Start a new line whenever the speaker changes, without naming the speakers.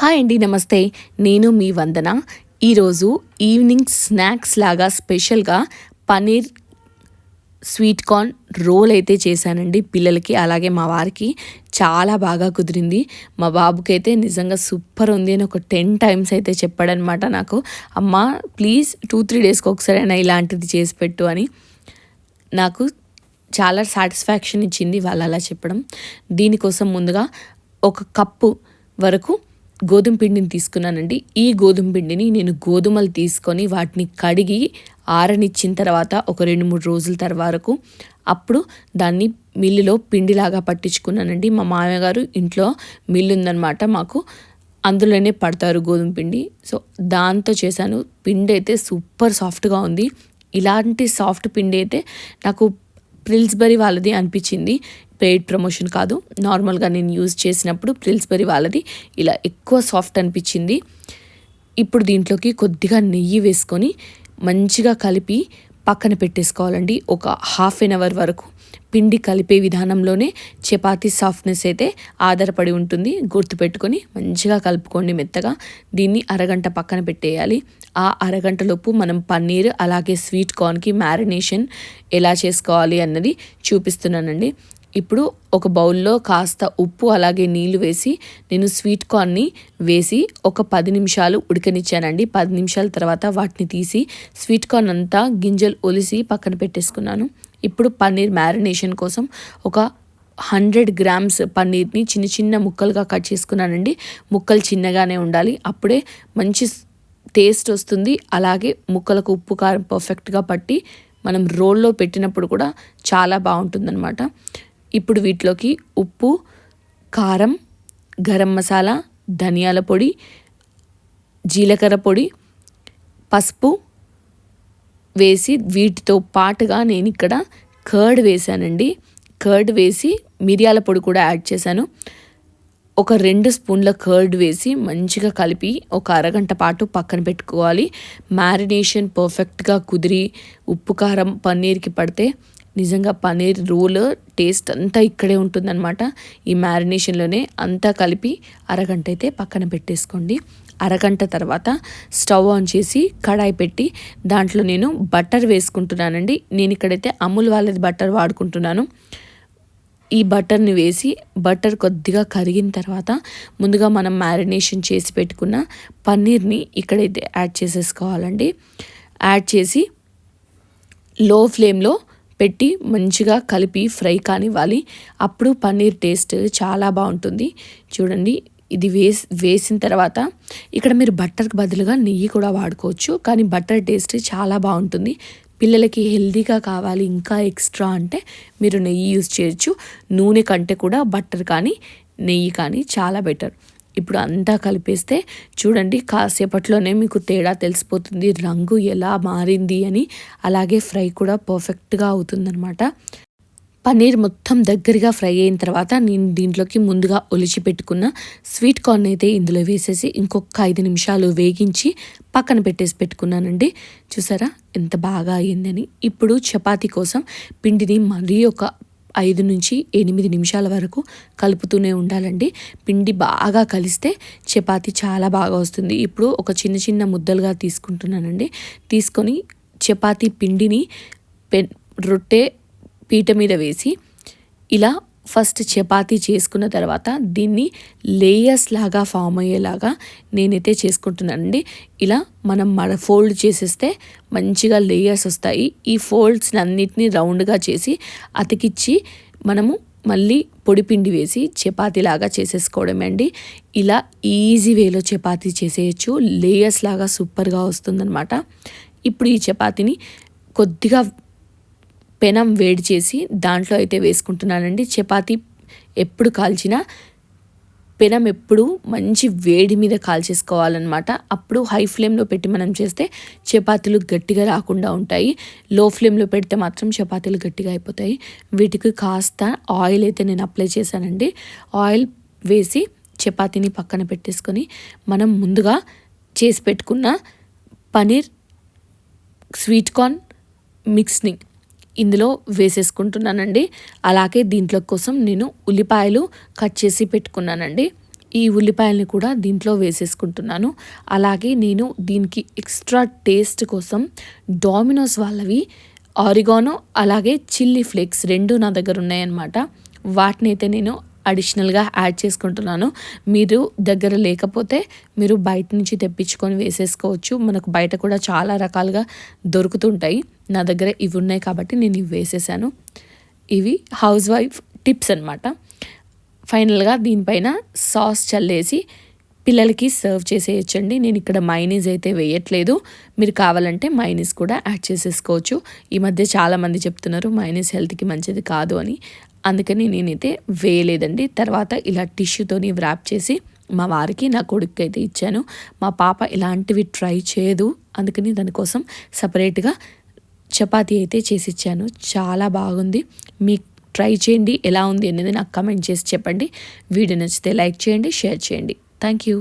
Hi అండి నమస్తే. నేను మీ వందన. ఈరోజు ఈవినింగ్ స్నాక్స్ లాగా స్పెషల్గా పనీర్ స్వీట్ కార్న్ రోల్ అయితే చేశానండి పిల్లలకి అలాగే మా వారికి. చాలా బాగా కుదిరింది. మా బాబుకి అయితే నిజంగా సూపర్ ఉంది అని ఒక టెన్ టైమ్స్ అయితే చెప్పాడనమాట నాకు. అమ్మ ప్లీజ్ టూ త్రీ డేస్కి ఒకసారైనా ఇలాంటిది చేసి పెట్టు అని నాకు చాలా సాటిస్ఫాక్షన్ ఇచ్చింది వాళ్ళు అలా చెప్పడం. దీనికోసం ముందుగా ఒక కప్పు వరకు గోధుమ పిండిని తీసుకున్నానండి. ఈ గోధుమ పిండిని నేను గోధుమలు తీసుకొని వాటిని కడిగి ఆరనిచ్చిన తర్వాత ఒక రెండు మూడు రోజుల తర్వాత అప్పుడు దాన్ని మిల్లులో పిండిలాగా పట్టించుకున్నానండి. మా మామగారు ఇంట్లో మిల్లు ఉందన్నమాట మాకు. అందులోనే పడతారు గోధుమ పిండి. సో దాంతో చేశాను. పిండి అయితే సూపర్ సాఫ్ట్గా ఉంది. ఇలాంటి సాఫ్ట్ పిండి అయితే నాకు ప్రిల్స్బరీ వాళ్ళది అనిపించింది. పెయిడ్ ప్రమోషన్ కాదు. నార్మల్గా నేను యూజ్ చేసినప్పుడు ప్రిల్స్బెరీ వాళ్ళది ఇలా ఎక్కువ సాఫ్ట్ అనిపించింది. ఇప్పుడు దీంట్లోకి కొద్దిగా నెయ్యి వేసుకొని మంచిగా కలిపి పక్కన పెట్టేసుకోవాలండి. ఒక హాఫ్ ఎన్ అవర్ వరకు పిండి కలిపే విధానంలోనే చపాతీ సాఫ్ట్నెస్ అయితే ఆధారపడి ఉంటుంది. గుర్తుపెట్టుకొని మంచిగా కలుపుకోండి మెత్తగా. దీన్ని అరగంట పక్కన పెట్టేయాలి. ఆ అరగంటలోపు మనం పన్నీర్ అలాగే స్వీట్ కార్న్కి మ్యారినేషన్ ఎలా చేసుకోవాలి అన్నది చూపిస్తున్నానండి. ఇప్పుడు ఒక బౌల్లో కాస్త ఉప్పు అలాగే నీళ్ళు వేసి నేను స్వీట్ కార్న్ని వేసి ఒక పది నిమిషాలు ఉడకనిచ్చానండి. పది నిమిషాల తర్వాత వాటిని తీసి స్వీట్ కార్న్ అంతా గింజలు ఒలిసి పక్కన పెట్టేసుకున్నాను. ఇప్పుడు పన్నీర్ మ్యారినేషన్ కోసం ఒక హండ్రెడ్ గ్రామ్స్ పన్నీర్ని చిన్న చిన్న ముక్కలుగా కట్ చేసుకున్నానండి. ముక్కలు చిన్నగానే ఉండాలి. అప్పుడే మంచి టేస్ట్ వస్తుంది. అలాగే ముక్కలకు ఉప్పు కారం పర్ఫెక్ట్గా పట్టి మనం రోల్లో పెట్టినప్పుడు కూడా చాలా బాగుంటుందన్నమాట. ఇప్పుడు వీటిలోకి ఉప్పు కారం గరం మసాలా ధనియాల పొడి జీలకర్ర పొడి పసుపు వేసి వీటితో పాటుగా నేను ఇక్కడ కర్డ్ వేసానండి కర్డ్ వేసి మిరియాల పొడి కూడా యాడ్ చేశాను. ఒక రెండు స్పూన్ల కర్డ్ వేసి మంచిగా కలిపి ఒక అరగంట పాటు పక్కన పెట్టుకోవాలి. మ్యారినేషన్ పర్ఫెక్ట్గా కుదిరి ఉప్పు కారం పన్నీర్కి పడితే నిజంగా పన్నీర్ రోల్ టేస్ట్ అంతా ఇక్కడే ఉంటుందన్నమాట. ఈ మ్యారినేషన్లోనే అంతా కలిపి అరగంట అయితే పక్కన పెట్టేసుకోండి. అరగంట తర్వాత స్టవ్ ఆన్ చేసి కడాయి పెట్టి దాంట్లో నేను బటర్ వేసుకుంటున్నానండి. నేను ఇక్కడైతే అమూల్ వాళ్ళది బటర్ వాడుకుంటున్నాను. ఈ బటర్ని వేసి బటర్ కొద్దిగా కరిగిన తర్వాత ముందుగా మనం మ్యారినేషన్ చేసి పెట్టుకున్న పన్నీర్ని ఇక్కడైతే యాడ్ చేసేసుకోవాలండి. యాడ్ చేసి లో ఫ్లేమ్లో పెట్టి మంచిగా కలిపి ఫ్రై కానివ్వాలి. అప్పుడు పన్నీర్ టేస్ట్ చాలా బాగుంటుంది. చూడండి ఇది వేసి వేసిన తర్వాత ఇక్కడ మీరు బట్టర్కి బదులుగా నెయ్యి కూడా వాడుకోవచ్చు. కానీ బట్టర్ టేస్ట్ చాలా బాగుంటుంది. పిల్లలకి హెల్దీగా కావాలి ఇంకా ఎక్స్ట్రా అంటే మీరు నెయ్యి యూజ్ చేయొచ్చు. నూనె కంటే కూడా బట్టర్ కానీ నెయ్యి కానీ చాలా బెటర్. ఇప్పుడు అంతా కలిపేస్తే చూడండి కాసేపట్లోనే మీకు తేడా తెలిసిపోతుంది. రంగు ఎలా మారింది అని అలాగే ఫ్రై కూడా పర్ఫెక్ట్గా అవుతుందనమాట పన్నీర్ మొత్తం దగ్గరగా ఫ్రై అయిన తర్వాత నేను దీంట్లోకి ముందుగా ఒలిచి పెట్టుకున్న స్వీట్ కార్న్ అయితే ఇందులో వేసేసి ఇంకొక ఐదు నిమిషాలు వేగించి పక్కన పెట్టేసి పెట్టుకున్నానండి. చూసారా? ఎంత బాగా అయ్యిందని. ఇప్పుడు చపాతీ కోసం పిండిని మరీ ఒక ఐదు నుంచి ఎనిమిది నిమిషాల వరకు కలుపుతూనే ఉండాలండి. పిండి బాగా కలిస్తే చపాతీ చాలా బాగా వస్తుంది. ఇప్పుడు ఒక చిన్న చిన్న ముద్దలుగా తీసుకుంటున్నానండి. తీసుకొని చపాతీ పిండిని పె రొట్టె పీట మీద వేసి ఇలా ఫస్ట్ చపాతీ చేసుకున్న తర్వాత దీన్ని లేయర్స్ లాగా ఫామ్ అయ్యేలాగా నేనైతే చేసుకుంటున్నానండి. ఇలా మనం మన ఫోల్డ్ చేసేస్తే మంచిగా లేయర్స్ వస్తాయి. ఈ ఫోల్డ్స్ అన్నిటినీ రౌండ్గా చేసి అతికిచ్చి మనము మళ్ళీ పొడిపిండి వేసి చపాతీలాగా చేసేసుకోవడమే అండి. ఇలా ఈజీ వేలో చపాతీ చేసేయచ్చు. లేయర్స్ లాగా సూపర్గా వస్తుందన్నమాట. ఇప్పుడు ఈ చపాతీని కొద్దిగా పెనం వేడి చేసి దాంట్లో అయితే వేసుకుంటున్నానండి. చపాతీ ఎప్పుడు కాల్చినా పెనం ఎప్పుడు మంచి వేడి మీద కాల్చేసుకోవాలన్నమాట. అప్పుడు హై ఫ్లేమ్లో పెట్టి మనం చేస్తే చపాతీలు గట్టిగా రాకుండా ఉంటాయి. లో ఫ్లేమ్లో పెడితే మాత్రం చపాతీలు గట్టిగా అయిపోతాయి. వీటికి కాస్త ఆయిల్ అయితే నేను అప్లై చేశానండి. ఆయిల్ వేసి చపాతీని పక్కన పెట్టేసుకొని మనం ముందుగా చేసి పెట్టుకున్న పనీర్ స్వీట్ కార్న్ మిక్స్ని ఇందులో వేసేసుకుంటున్నానండి. అలాగే దీంట్లో కోసం నేను ఉల్లిపాయలు కట్ చేసి పెట్టుకున్నానండి. ఈ ఉల్లిపాయల్ని కూడా దీంట్లో వేసేసుకుంటున్నాను. అలాగే నేను దీనికి ఎక్స్ట్రా టేస్ట్ కోసం డామినోస్ వాళ్ళవి ఆరిగానో అలాగే చిల్లీ ఫ్లేక్స్ రెండు నా దగ్గర ఉన్నాయన్నమాట. వాటిని అయితే నేను అడిషనల్గా యాడ్ చేసుకుంటున్నాను. మీరు దగ్గర లేకపోతే మీరు బయట నుంచి తెప్పించుకొని వేసేసుకోవచ్చు. మనకు బయట కూడా చాలా రకాలుగా దొరుకుతుంటాయి. నా దగ్గర ఇవి ఉన్నాయి కాబట్టి నేను ఇవి వేసేసాను. ఇవి హౌస్ వైఫ్ టిప్స్ అనమాట ఫైనల్గా దీనిపైన సాస్ చల్లేసి పిల్లలకి సర్వ్ చేసేయచ్చండి. నేను ఇక్కడ మైనీస్ అయితే వేయట్లేదు. మీరు కావాలంటే మైనీస్ కూడా యాడ్ చేసేసుకోవచ్చు. ఈ మధ్య చాలామంది చెప్తున్నారు మైనీస్ హెల్త్కి మంచిది కాదు అని. అందుకని నేనైతే వేయలేదండి. తర్వాత ఇలా టిష్యూతోని వ్రాప్ చేసి మా వారికి నా కొడుకు అయితే ఇచ్చాను. మా పాప ఇలాంటివి ట్రై చేయదు. అందుకని దానికోసం సపరేట్గా చపాతీ అయితే చేసి ఇచ్చాను చాలా బాగుంది. మీకు ట్రై చేయండి. ఎలా ఉంది అనేది నాకు కమెంట్ చేసి చెప్పండి. వీడియో నచ్చితే లైక్ చేయండి షేర్ చేయండి. Thank you